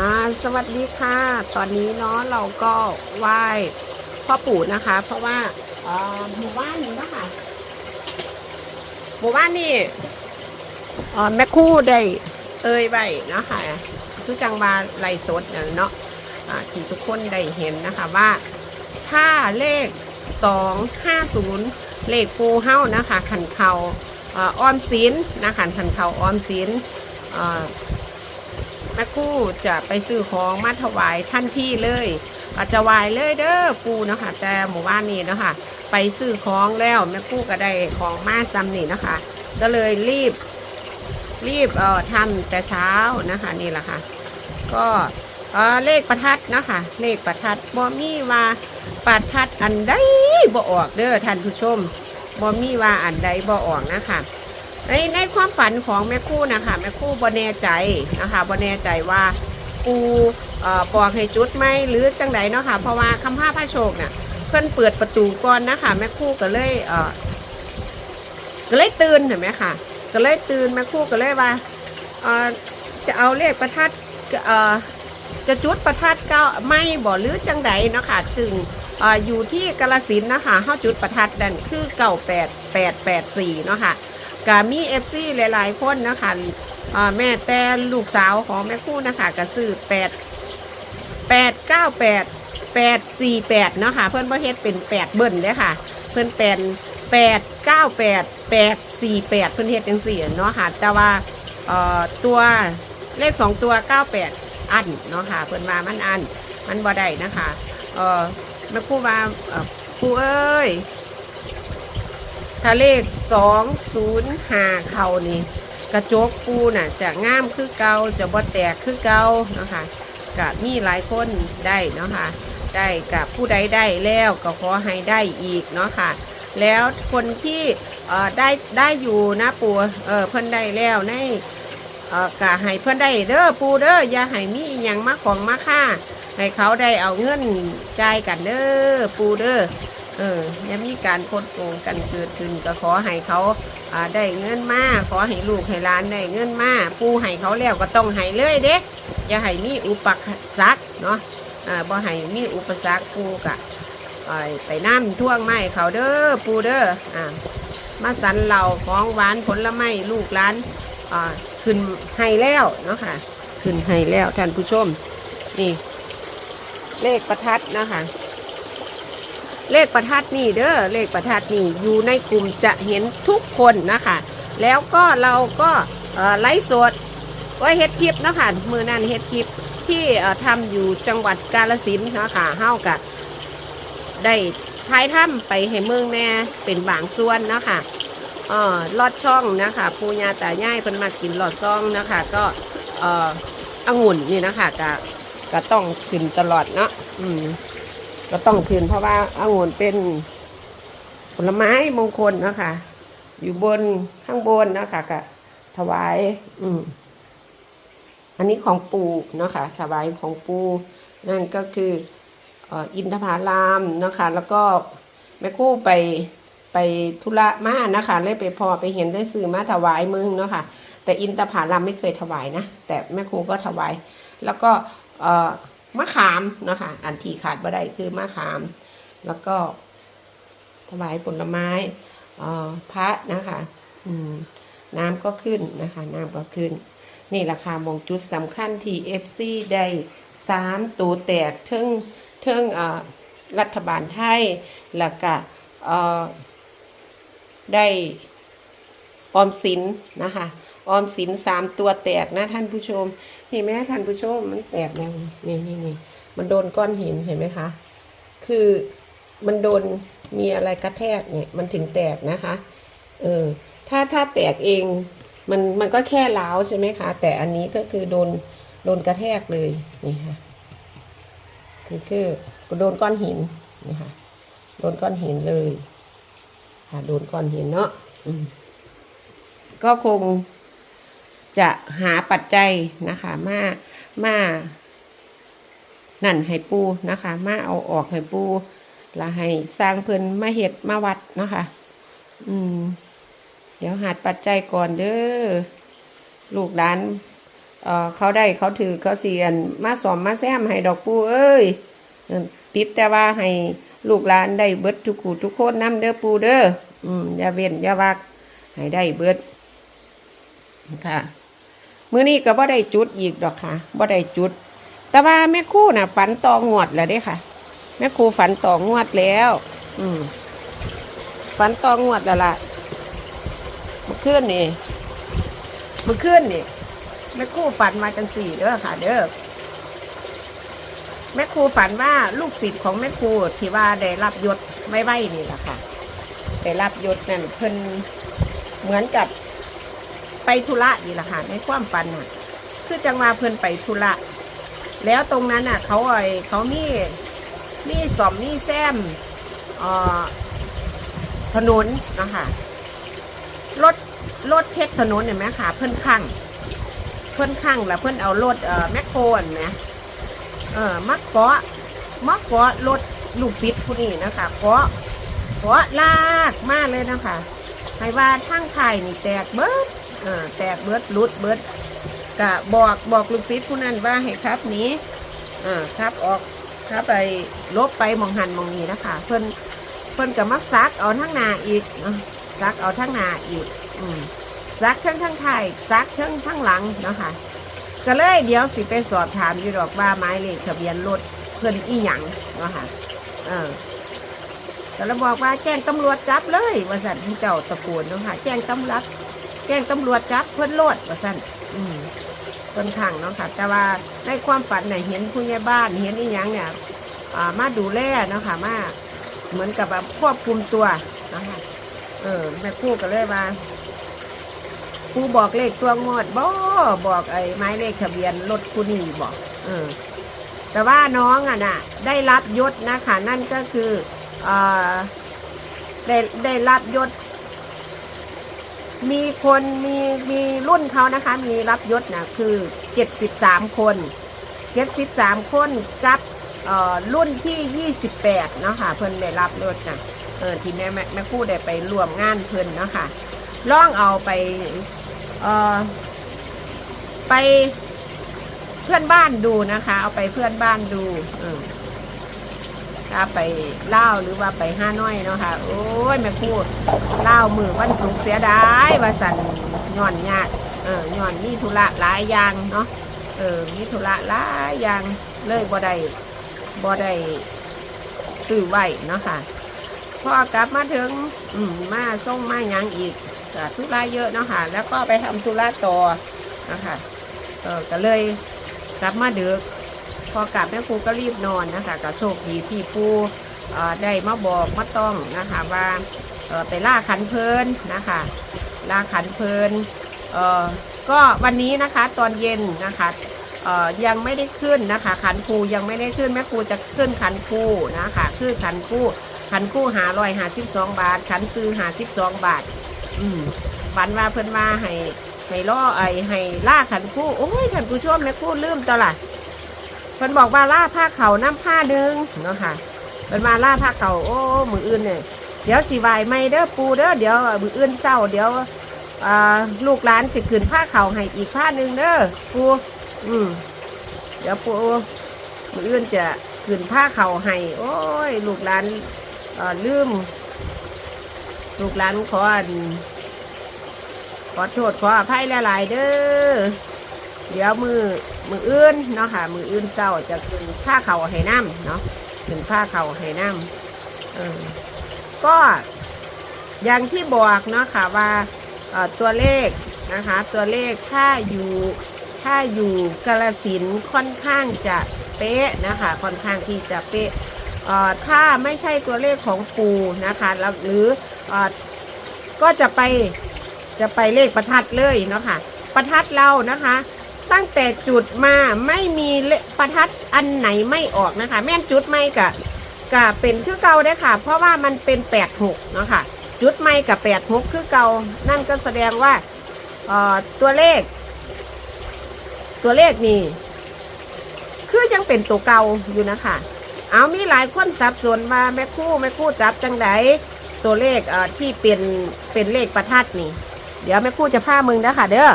อ่าสวัสดีค่ะ ตอนนี้เนาะเราก็ไหว้พ่อปู่นะคะ เพราะว่าเอ่อหมู่บ้านนี้นะคะหมู่บ้านนี่เอ่อแม่คู่ได้เอ่ยไว้นะคะคือจังหวาไลฟ์สดเนาะอ่าที่ทุกคนได้เห็นนะคะว่าถ้าเลข 250 เลขปูเฮ้านะคะขันเขาอ่อมสินนะคะขันเขาอ้อมสินเอ่อ แม่คู่จะไปซื้อของมาถวายท่านที่เลยอาจะวายเลยเด้อปูเนาะคะแต่หมู่บ้านนี้เนาะคะไปซื้อของแล้วแม่คู่ก็ได้ของมาซ้ำนี่นะคะ ก็เลยรีบรีบเอ่อทำแต่เช้านะคะนี่แหละค่ะ ก็เอ่อเลขประทัดนะคะเลขประทัดบ่มีว่าประทัดอันใดบ่ออกเด้อท่านผู้ชมบ่มีว่าอันใดบ่ออกนะคะ ในในความฝันของแม่คู่นะคะแม่คู่บ่แน่ใจนะคะบ่แน่ใจว่าปูเอ่อบอกให้จุดไหมหรือจังไดเนาะค่ะเพราะว่าคำผ้าพระโชคเนี่ยเพิ่นเปิดประตูก่อนนะคะแม่คู่ก็เลยเอ่อก็เลยตื่นเห็นไหมค่ะก็เลยตื่นแม่คู่ก็เลยว่าเอ่อจะเอาเลขประทัดเอ่อจะจุดประทัดก็ไม่บ่หรือจังไดเนาะค่ะถึงเอ่ออยู่ที่กาลสินนะคะเฮาจุดประทัดนั่นคือเก่าแปดแปดแปดสี่เนาะค่ะ ก็มีเอฟซีหลาย ๆ คนนะคะแม่แต่ลูกสาวของแม่คู่นะคะก็ซื้อแปดแปดเก้าแปดแปดสี่แปดเนาะค่ะเพื่อนประเทศเป็นแปดเบิ้ลเด้อค่ะ เพื่อนเป็นแปดเก้าแปดแปดสี่แปดเพื่อนเฮ็ดจังสี่เนาะค่ะ แต่ว่าตัวเลขสองตัวเก้าแปดอันเนาะค่ะ เพื่อนว่ามันอันมันบ่ได้นะคะเออแม่คู่ว่าเอ่เอ้ย ถ้าเลขสองศูนย์หาเขานี่กระจกปูน่ะจะง่ามคือเกาจะบ่แตกคือเกาเนาะคะกะมีหลายคนได้เนาะค่ะได้กับผู้ใดได้แล้วก็ขอให้ได้อีกเนาะค่ะแล้วคนที่เออได้ได้อยู่นะปูเออเพิ่นได้แล้วในเออกะให้เพิ่นได้เด้อปูเด้ออย่าให้มีอหยังมาของมาค่าให้เขาได้เอาเงินจ่ายกันเด้อปูเด้อ เออย่ามีการโคดโกงกันเกิดขึ้นก็ขอให้เขาได้เงินมาขอให้ลูกให้หลานได้เงินมาปูให้เขาแล้วก็ต้องให้เลยเด็กอย่าให้มีอุปสรรคเนาะอ่าบ่ให้มีอุปสรรคปูกะไปน้ำท่วงไม้เขาเด้อปูเด้ออ่ามาสันเหล่าของหวานผลไม้ลูกหลานอ่าขึ้นให้แล้วเนาะค่ะขึ้นให้แล้วท่านผู้ชมนี่เลขประทัดเนาะคะ เลขประทัดนี่เด้อเลขประทัดนี่อยู่ในกลุ่มจะเห็นทุกคนนะคะ แล้วก็เราก็ไลฟ์สดไว้เฮ็ดคลิปนะคะมือนั้นเฮ็ดคลิปที่เอ่อทำอยู่จังหวัดกาฬสินนะคะเฮากะได้ท้ายถ้ำไปให้เมืองแน่เป็นบางส่วนนะคะเอ่อลอดช่องนะคะปูญาตาย่ายเพิ่นมากินลอดซ่องนะคะ ก็เอ่อองุ่นนี่นะคะก็ก็ต้องขึ้นตลอดเนาะอืม ก็ต้องคืนเพราะว่าองุ่นเป็นผลไม้มงคลนะคะอยู่บนข้างบนนะคะก็ถวาย อืม อันนี้ของปูเนะคะถวายของปูนั่นก็คืออินทผลามนะคะ แล้วก็แม่ครู่ไปไปธุระมานะคะเลยไปพอไปเห็นได้ซื้อมาถวายมึงเนาะค่ะแต่อินทผลามไม่เคยถวายนะ แต่แม่ครูก็ถวาย แล้วก็เอ่อ มะขามเนาะค่ะอันที่ขาดบ่ได้คือมะขาม แล้วก็ถวายผลไม้พระนะคะน้ำก็ขึ้นนะคะ น้ำก็ขึ้น นี่ราคามงจุดสำคัญที่ FC ได้สามตัวแตกเทิงเทิงรัฐบาลไทยแล้วก็ได้ออมสินนะคะ ออมสินสามตัวแตกนะท่านผู้ชม นไหมท่านผู้ชมมันแตกยังนี่นี่นี่มันโดนก้อนหินเห็นไหมคะ คือมันโดนมีอะไรกระแทกเนี่ยมันถึงแตกนะคะ เออ ถ้าถ้าแตกเองมันมันก็แค่ล้าวใช่ไหมคะ แต่อันนี้ก็คือโดนโดนกระแทกเลยนี่ค่ะ คือคือโดนก้อนหินนี่ค่ะ โดนก้อนหินเลยค่ะโดนก้อนหินเนาะก็คง จะหาปัจจัยนะคะมามานั่นให้ปูนะคะมาเอาออกให้ปูแล้วให้สร้างเพิ่นมาเห็ดมาวัดนะคะ อืม เดี๋ยวหาปัจจัยก่อนเด้อลูกหลานเออเขาได้เขาถือเขาเสียนมาสอมมาแซมให้ดอกปูเอ้ยเอิ่มติดแต่ว่าให้ลูกหลานได้เบิดทุกคู่ทุกคนนํเด้อปูเด้ออืมอย่าเว้นอย่าวักให้ได้เบิดค่ะ มื้อนี้ก็บ่ได้จุดอีกดอกค่ะบ่ได้จุด แต่ว่าแม่ครู่น่ะฝันต่องวดแล้วเด้ค่ะ แม่ครูฝันต่องวดแล้ว อืมฝันต่องวดแล้วล่ะเมื่อคืนนี่เมื่อคืนนี่แม่ครูฝันมาจังสี่เด้อค่ะ เด้อแม่ครูฝันว่าลูกศิษย์ของแม่ครูที่ว่าได้รับยศไม่ไหวนี่แหละค่ะได้รับยศนั่นเพิ่นเหมือนกับ ไปธุระนี่แหละค่ะในความฝันน่ะ คือจังว่าเพิ่นไปธุระแล้วตรงนั้นน่ะ เขาไอ้เขามีมีสอมมีแซมเอ่อถนนนะคะรถรถเทคถนนเห็นไหมคะเพิ่นข้างเพิ่นข้างแล้วเพิ่นเอารถเอ่อแมคโครเห็นไหมเออมักเกาะมักเกาะรถลูกฟิตผู้นี้นะคะเกาะเกาะลากมากเลยนะคะให้ว่าทั้งไทยนี่แตกเบิด ออแตกเบิดรุดเบิดกะบอกบอกลูกฟิตผู้นั้นว่าให้ครับนี้ออครับออกถ้าไปลบไปมองหันมองนี้นะคะ เพิ่นเพิ่นกับมักซักเอาทั้งนาอีกนะซักเอาทั้งนาอีก อืมซักทั้งทั้งไทยซักทั้งทั้งหลังนะคะก็เลยเดี๋ยวสิไปสอบถามอยู่ดอกว่าไม้เลขทะเบียนรถเพิ่นอีหยังนะคะเออแต่เราบอกว่าแจ้งตำรวจจับเลยว่าสันเจ้าตะโกนเนาะค่ะแจ้งตำรวจ จ้งตำรวจจับเพิ่นโลดว่าสั่นอืมค่นข้างเนาะค่ะ แต่ว่าในความฝันเนี่ยเห็นผู้ใหญ่บ้านเห็นอีหยังเนี่ยอ่ามาดูแลเนาะค่ะมาเหมือนกับแบบควบคุมตัวนะคะเออแม่คู่ก็เลยว่าครูบอกเลขตัวงดบ่บอกไอ้ไม้เลขทะเบียนรถคูนี่บอกเออ แต่ว่าน้องอะน่ะ ได้รับยศนะคะนั่นก็คืออ่าได้ได้รับยศ มีคนมีมีรุ่นเขานะคะ มีรับยศนะคือเจ็ดสิบสามคนเจ็ดสิบสามคนกับเออรุ่นที่ยี่สิบแปดเนาะค่ะ เพิ่นได้รับยศนะเออที่แม่แม่แม่คู่ได้ไปรวมงานเพิ่นเนาะค่ะล่องเอาไปเออไปเพื่อนบ้านดูนะคะ เอาไปเพื่อนบ้านดูเออ ถ้าไปเล่าหรือว่าไปห้าน้อยเนาะค่ะ โอ้ยแม่พูดเล่ามือวันศุกเสียดายว่าสันย่อนยากเออย่อนมีธุระหลายอย่างเนาะเออมีธุระหลายอย่างเลยบ่ได้บ่ได้ซื้อไหวเนาะค่ะพอกลับมาถึงอืมมาส่งมายังอีกธุระเยอะเนาะค่ะ แล้วก็ไปทำธุระต่อนะคะเออก็เลยกลับมาดึก พอกลับแม่ครูก็รีบนอนนะคะก็โชคดีที่ปูเอ่อได้มาบอกมาต้องนะคะว่าไปล่าขันเพลินนะคะล่าขันเพลินก็วันนี้นะคะตอนเย็นนะคะยังไม่ได้ขึ้นนะคะ ขันครูยังไม่ได้ขึ้นแม่ครูจะขึ้นขันครูนะคะคือขันครูขันครูหารอยหาสิบสองบาท ขันซื้อหาสิบสองบาท อืมบันว่าเพิ่นมาให้ให้ล่อไอให้ล่าขันครูโอ้ยท่านผู้ชมแม่ครูลืมตวละ เพิ่นบอกว่าล่าผ้าเขาน้ำผ้าดึงเนาะค่ะเพิ่นมาล่าผ้าเขาโอ้มืออื่นเนี่ยเดี๋ยวสิวายไม่เด้อปูเด้อเดี๋ยวมืออื่นเศร้าเดี๋ยวลูกหลานสิขืนผ้าเขาให้อีกผ้าหนึ่งเด้อปูอืมเดี๋ยวปูมืออื่นจะขืนผ้าเขาให้โอ้ย ลูกหลานลืม ลูกหลานขอขอโทษขออภัยหลายๆเด้อ เดี๋ยวมือมืออื่นเนาะค่ะ มืออื่นเจ้าจะขึ้นผ้าเข่าให้น้ำเนาะขึ้นผ้าเข่าให้น้ำก็อย่างที่บอกเนาะค่ะว่าตัวเลขนะคะตัวเลขถ้าอยู่ถ้าอยู่กาลสินค่อนข้างจะเป๊ะนะคะค่อนข้างที่จะเป๊ะถ้าไม่ใช่ตัวเลขของปูนะคะแล้วหรือเอ่อก็จะไปจะไปเลขประทัดเลยเนาะค่ะประทัดเรานะคะ ตั้งแต่จุดมาไม่มีประทัดอันไหนไม่ออกนะคะ แม่นจุดไม่กะกะเป็นคือเก่าได้ค่ะ เพราะว่ามันเป็นแปดหกเนาะค่ะ จุดไม่กับแปดหกคือเก่านั่นก็แสดงว่าเอ่อตัวเลข ตัวเลขนี่คือยังเป็นตัวเก่าอยู่นะคะ เอามีหลายคนสับสนมาแม่คู่แม่คู่จับจังไดตัวเลขเอ่อที่เป็นเป็นเลขประทัดนี่ เดี๋ยวแม่คู่จะพามึงนะคะเด้อ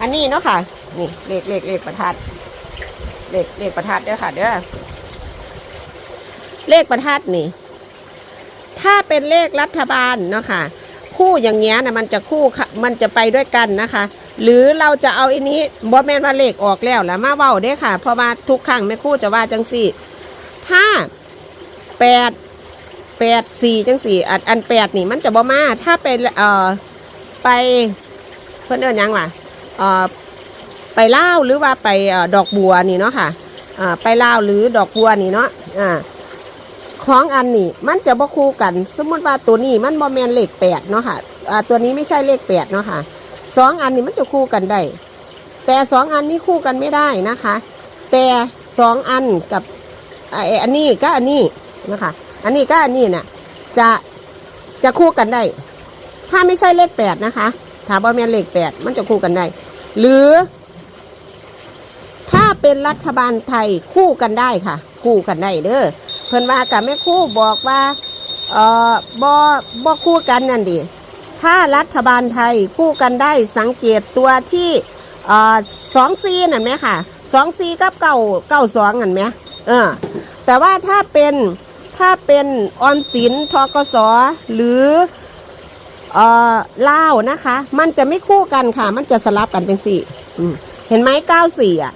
อันนี้เนาะค่ะ นี่เลขเลขเลขประทัด เลขเลขประทัดเด้อค่ะ เด้อ เลขประทัดนี่ ถ้าเป็นเลขรัฐบาลเนาะค่ะ คู่อย่างเงี้ยนะมันจะคู่ค่ะมันจะไปด้วยกันนะคะ หรือเราจะเอาอันนี้บอแมนว่าเลขออกแล้วแล้วมาเว้าได้อค่ะ เพราะว่าทุกครั้งแม่คู่จะว่าจังสี่ ถ้าแปดแปดสี่จังสี่อันแปดนี่มันจะบ่มา ถ้าเป็นเอ่อไปเพื่อนเอินยังล่ะเอ่อ ไปเล่าหรือว่าไปดอกบัวนี่เนาะค่ะไปเล่าหรือดอกบัวนี่เนาะของอันนี่มันจะบ่คู่กัน สมมติว่าตัวนี้มันบ่แมนเลขแปดเนาะค่ะตัวนี้ไม่ใช่เลขแปดเนาะค่ะสองอันนี้มันจะคู่กันได้ แต่สองอันนี้คู่กันไม่ได้นะคะ แต่สองอันกับอันนี้ก็อันนี้นะคะอันนี้ก็อันนี้น่ะจะจะคู่กันได้ ถ้าไม่ใช่เลขแปดนะคะถามว่าแมนเลขแปดมันจะคู่กันได้ หรือ ถ้าเป็นรัฐบาลไทยคู่กันได้ค่ะ คู่กันได้เด้อเพิ่นว่ากับแม่คู่บอกว่าเออบอบอคู่กันนั่นดิถ้ารัฐบาลไทยคู่กันได้สังเกตตัวที่เออสองซีนั่นไหมค่ะสองซีกับเก้าเก้าสองนั่นไหมเออแต่ว่าถ้าเป็นถ้าเป็นออมสินทกสหรือ เอ่อลานะคะ มันจะไม่คู่กันค่ะ มันจะสลับกันเป็นสี่เห็นไหมเก้าสี่อะ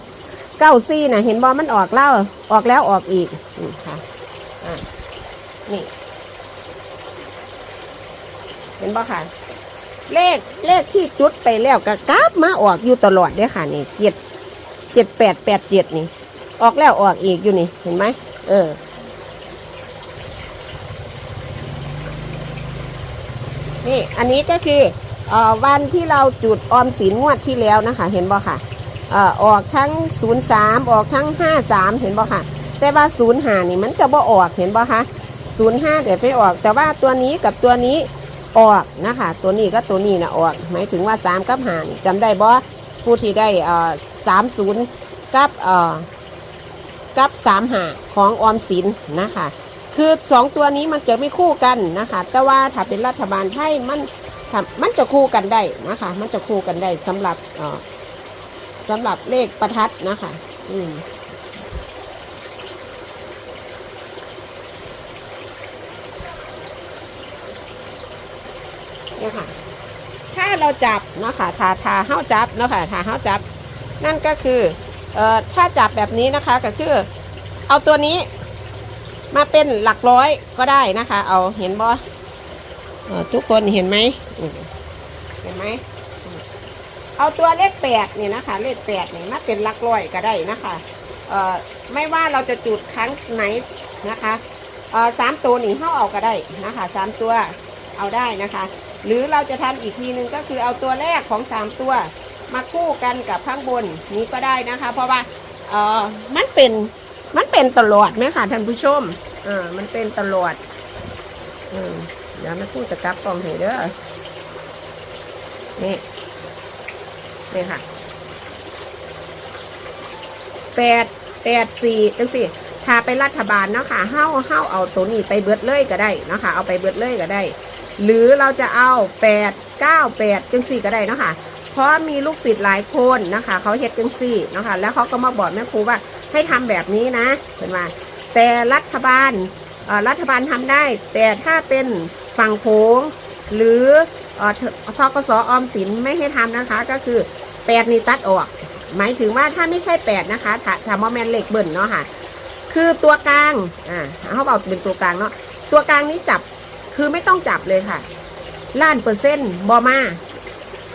เก้าสี่น่ะเห็นบอมันออกเล่าออกแล้วออกอีกค่ะนี่เห็นบ่ค่ะ เลขเลขที่จุดไปแล้วก็กลับมาออกอยู่ตลอดเด้อค่ะนี่เจ็ดเจ็ดแปดแปดเจ็ดนี่ ออกแล้วออกอีกอยู่นี่ เห็นไหมเออ นี่อันนี้ก็คืออวันที่เราจุดออมสินงวดที่แล้วนะคะเห็นบ่ค่ะออกทั้ง 03 ออกทั้ง 53 เห็นบ่ค่ะ แต่ว่า05นี่มันจะบ่ออกเห็นบ่คะ05เดี๋ยวไปออก แต่ว่าตัวนี้กับตัวนี้ออกนะคะ ตัวนี้ก็ตัวนี้นะออก หมายถึงว่า 3 กับ5นี่จำได้บ่ผู้ที่ได้เอ่อ30กับกับสามหาของออมสินนะคะ คือสองตัวนี้มันจะไม่คู่กันนะคะ แต่ว่าถ้าเป็นรัฐบาลไทยมันมันจะคู่กันได้นะคะ มันจะคู่กันได้สำหรับเอ่อสำหรับเลขประทัดนะคะ อืมเนี่ยค่ะถ้าเราจับนะค่ะถ้าถ้าเห้าจับนะค่ะถ้าเห้าจับ นั่นก็คือเอ่อถ้าจับแบบนี้นะคะก็คือเอาตัวนี้ มาเป็นหลักร้อยก็ได้นะคะ เอาเห็นบอทุกคนเห็นไหมเห็นไหมเอาตัวเลขแปดนี่นะคะ เลขแปดนี่มาเป็นหลักร้อยก็ได้นะคะเอ่อไม่ว่าเราจะจุดครั้งไหนนะคะเอ่อสามตัวนี่เข้าเอาก็ได้นะคะสามตัวเอาได้นะคะ หรือเราจะทำอีกทีหนึ่งก็คือเอาตัวแรกของสามตัวมาคู่กันกับข้างบนนี้ก็ได้นะคะ เพราะว่าเออมันเป็น มันเป็นตลอดไหมคะท่านผู้ชม เออ มันเป็นตลอดออเดี๋ยวแม่พูดจะกลับกล่องให้เด้อ นี่ นี่ค่ะ แปด แปดสี่จังสี่ถ้าไปรัฐบาลเนาะค่ะเฮ้าเฮ้าเอาตัวนี้ไปเบิดเลยก็ได้เนาะค่ะ เอาไปเบิดเลยก็ได้ หรือเราจะเอาแปดเก้าแปดจังสี่ก็ได้เนาะค่ะ เพราะมีลูกศิษย์หลายคนนะคะ เขาเฮ็ดจังซี่นะคะแล้วเขาก็มาบอกแม่ครูว่า ให้ทำแบบนี้นะเห็นไหมแต่รัฐบาลรัฐบาลทำได้ แต่ถ้าเป็นฝั่งโขงหรือทกสออมสินไม่ให้ทำนะคะ ก็คือแปดนี่ตัดออก หมายถึงว่าถ้าไม่ใช่แปดนะคะถ้าถ้ามอแมนเหล็กเบิ่นเนาะค่ะ คือตัวกลางอ่าเขาบอกเป็นตัวกลางเนาะตัวกลางนี้จับคือไม่ต้องจับเลยค่ะล้านเปอร์เซ็นต์บอมา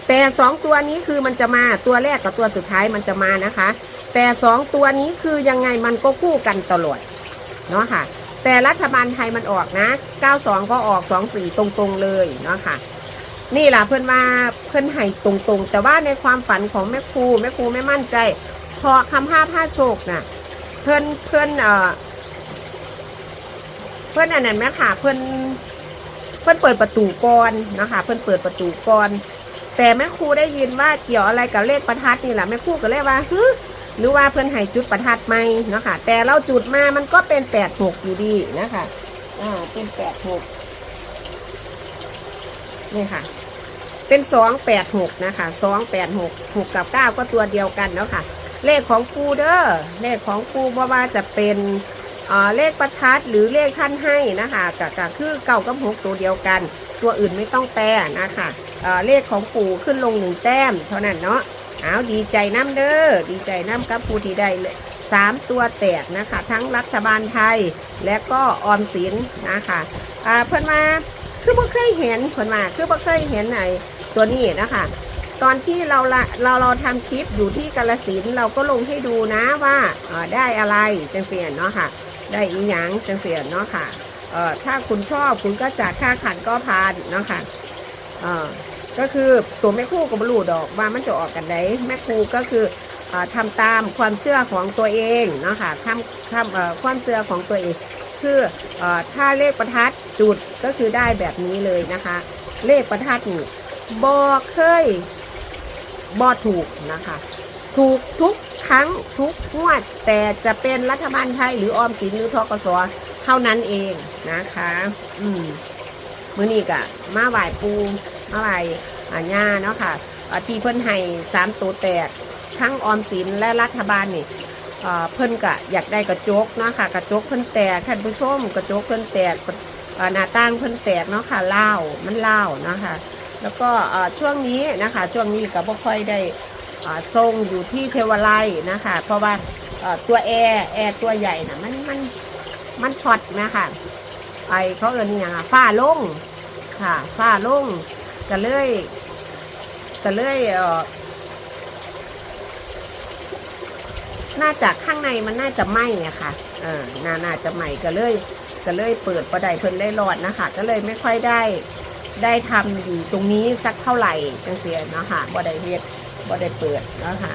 แต่สองตัวนี้คือมันจะมาตัวแรกกับตัวสุดท้ายมันจะมานะคะ แต่สองตัวนี้คือยังไงมันก็คู่กันตลอดเนาะค่ะ แต่รัฐบาลไทยมันออกนะ 92 ก็ออก 24 ตรงๆเลยเนาะค่ะ นี่แหละเพื่อนว่าเพื่อนให้ตรงๆ แต่ว่าในความฝันของแม่ครูแม่ครูไม่มั่นใจ พอคำห้าผ้าโชคน่ะเพื่อนเพื่อนเอ่อเพื่อนอันนั้นแม่ค่ะเพื่อนเพื่อนเปิดประตูก่อนนะคะเพื่อนเปิดประตูก่อนแต่แม่ครูได้ยินว่าเกี่ยวอะไรกับเลขประทัดนี่แหละแม่ครูก็เลยว่าฮึ หรือว่าเพื่อนให้จุดประทัดไหมเนาะค่ะ แต่เราจุดมามันก็เป็นแปดหกอยู่ดีนะคะอ่าเป็นแปดหกนี่ค่ะ เป็นสองแปดหกนะคะสองแปดหกหกกับเก้าก็ตัวเดียวกันเนาะค่ะ เลขของปูเด้อเลขของปูบ่ว่าจะเป็นเอ่อเลขประทัดหรือเลขท่านให้นะคะก็คือเก้ากับหกตัวเดียวกัน ตัวอื่นไม่ต้องแปลนะคะอ่อเลขของปู่ขึ้นลงหนึ่งแต้มเท่านั้นเนาะ เอาดีใจน้ำเด้อดีใจน้ำกับผู้ที่ได้เลยสามตัวแตกนะคะ ทั้งรัฐบาลไทยและก็ออมสินนะคะอ่าเพิ่นมาคือบ่เคยเห็นเพิ่นมาคือบ่เคยเห็นไหนตัวนี้นะคะตอนที่เราละเราเราทำคลิปอยู่ที่กาลสินเราก็ลงให้ดูนะว่าเออได้อะไรจังเสียนเนาะค่ะ ได้อีหยังจังเสียนเนาะค่ะเออถ้าคุณชอบคุณก็จ่ายค่าขันก็พานเนาะค่ะเอ่อ ก็คือตัวแม่ครู่กับบลูดอกว่ามันจะออกกันได้แม่ครูก็คืออ่อทำตามความเชื่อของตัวเองเนาะค่ะทำทำความเชื่อของตัวเอง คืออถ้าเลขประทัดจุดก็คือได้แบบนี้เลยนะคะ เลขประทัดนี่บอเคยบอถูกนะคะ ถูกทุกครั้งทุกงวด แต่จะเป็นรัฐบาลไทยหรือออมสินหรือทกสเท่านั้นเองนะคะ อืมมื่อนี้กะมาไหวปู มาไหวอาญาเนาะค่ะอ่าที่เพิ่นให้สามตัวแตกทั้งออมสินและรัฐบาลนี่เอ่อเพิ่นกะอยากได้กระจกเนาะค่ะกระจกเพิ่นแตกท่านผู้ชมกระจกเพิ่นแตกอ่อหน้าต่างเพิ่นแตกเนาะค่ะเล่ามันเล่าเนาะค่ะแล้วก็อ่อช่วงนี้นะคะช่วงนี้ก็บ่ค่อยได้อ่าทรงอยู่ที่เทวไลยนะคะ เพราะว่าอ่อตัวแอร์แอร์ตัวใหญ่นะมันมันมันช็อตนะคะไอเขาเอินอย่างอะฝ้าลงค่ะฝ้าลง ก็เลยก็เลยเออน่าจะข้างในมันน่าจะไหม้อะค่ะ เออน่าน่าจะไหม้ก็เลย ก็เลยเปิดประไดเพิ่นได้รอดนะคะ ก็เลยไม่ค่อยได้ได้ทำอยู่ตรงนี้สักเท่าไหร่จังเสียเนาะค่ะบ่ได้เรียดบ่ได้เปิดเนาะค่ะ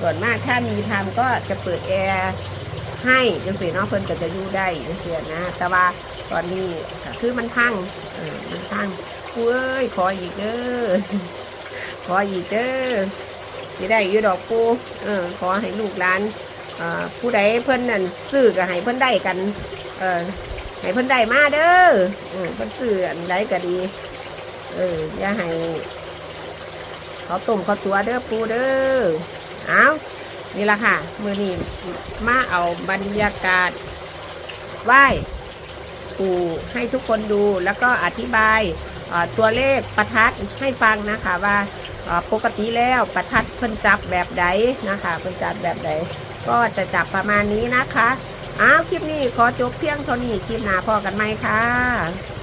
ส่วนมากถ้ามีทำก็จะเปิดแอร์ให้จังเสียเนาะเพิ่นก็จะอยู่ได้จังเสียนะ แต่ว่าตอนนี้คือมันพัง เออมันพังกูเอ้ยขออีกเด้อขออีกเด้อสิได้อยู่ดอกปูเออขอให้ลูกหลานผู้ใดเพิ่นนั่นซื้อก็ให้เพิ่นได้กันเออให้เพิ่นได้มาเด้อเออเพิ่นซื้ออันใดก็ดี เอออย่าให้เขาต้มเขาตัวเด้อปูเด้อเอานี่ละค่ะ มือนี้มาเอาบรรยากาศไหว้ ปูให้ทุกคนดูแล้วก็อธิบายตัวเลขประทัดให้ฟังนะคะว่าปกติแล้วประทัดเพิ่นจับแบบใดนะคะเพิ่นจับแบบใดก็จะจับประมาณนี้นะคะอ้าวคลิปนี้ขอจบเพียงเท่านี้คลิปหน้าพอกันไหมค่ะ